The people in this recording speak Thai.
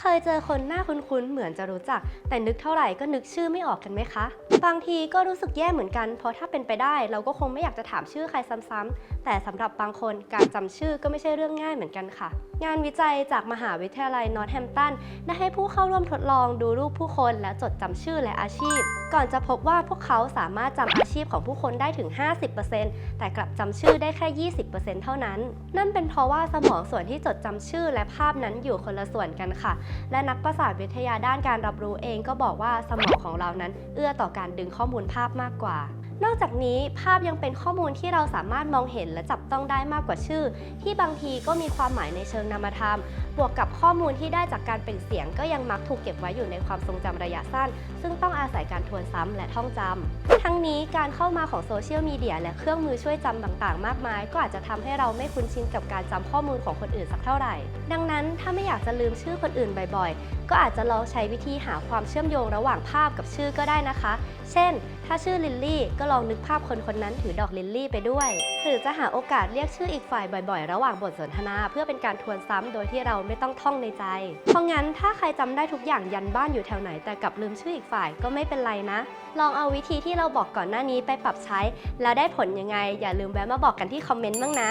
เคยเจอคนหน้าคุ้นๆ เหมือนจะรู้จัก แต่นึกเท่าไหร่ก็นึกชื่อไม่ออกกันไหมคะ บางทีก็รู้สึกแย่เหมือนกัน เพราะถ้าเป็นไปได้ เราก็คงไม่อยากจะถามชื่อใครซ้ำๆ แต่สำหรับบางคนการจำชื่อก็ไม่ใช่เรื่องง่ายเหมือนกันค่ะ งานวิจัยจากมหาวิทยาลัยนอร์ทแฮมป์ตันได้ให้ผู้เข้าร่วมทดลองดูรูปผู้คนและจดจำชื่อและอาชีพ ก่อนจะพบว่าพวกเขาสามารถจำอาชีพของผู้คนได้ถึง 50%แต่กลับจำชื่อได้แค่ 20%เท่านั้น นั่นเป็นเพราะว่าสมองส่วนที่จดจำชื่อและภาพนั้นอยู่คนละส่วนกันค่ะและนักประสาทวิทยาด้านการรับรู้เองก็บอกว่าสมองของเรานั้น เอื้อต่อการดึงข้อมูลภาพมากกว่า นอกจากนี้ภาพยังเป็นข้อมูลที่เราสามารถมองเห็นและจับต้องได้มากกว่าชื่อ ที่บางทีก็มีความหมายในเชิงนามธรรม บวกกับข้อมูลที่ได้จากการเป็นเสียง ก็ยังมักถูกเก็บไว้อยู่ในความทรงจำระยะสั้น ซึ่งต้องอาศัยการทวนซ้ำและท่องจำทั้งนี้การเข้ามาของโซเชียลมีเดียและเครื่องมือช่วยจำต่างๆ มากมาย ก็อาจจะทำให้เราไม่คุ้นชินกับการจำข้อมูลของคนอื่นสักเท่าไหร่ ดังนั้นถ้าไม่อยากจะลืมชื่อคนอื่นบ่อยๆ ก็อาจจะลองใช้วิธีหาความเชื่อมโยงระหว่างภาพกับชื่อก็ได้นะคะ เช่น ถ้าชื่อลิลลี่ก็ลองนึกภาพคนคนนั้นถือดอกลิลลี่ไปด้วย หรือจะหาโอกาสเรียกชื่ออีกฝ่ายบ่อยๆ ระหว่างบทสนทนา เพื่อเป็นการทวนซ้ำโดยที่เราไม่ต้องท่องในใจ เพราะงั้นถ้าใครจำได้ทุกอย่างยันบ้านอยู่แถวไหนแต่กลับลืมชื่ออีกฝ่ายก็ไม่เป็นไรนะ ลองเอาวิธีที่เราบอกก่อนหน้านี้ไปปรับใช้ แล้วได้ผลยังไง อย่าลืมแวะมาบอกกันที่คอมเมนต์บ้างนะ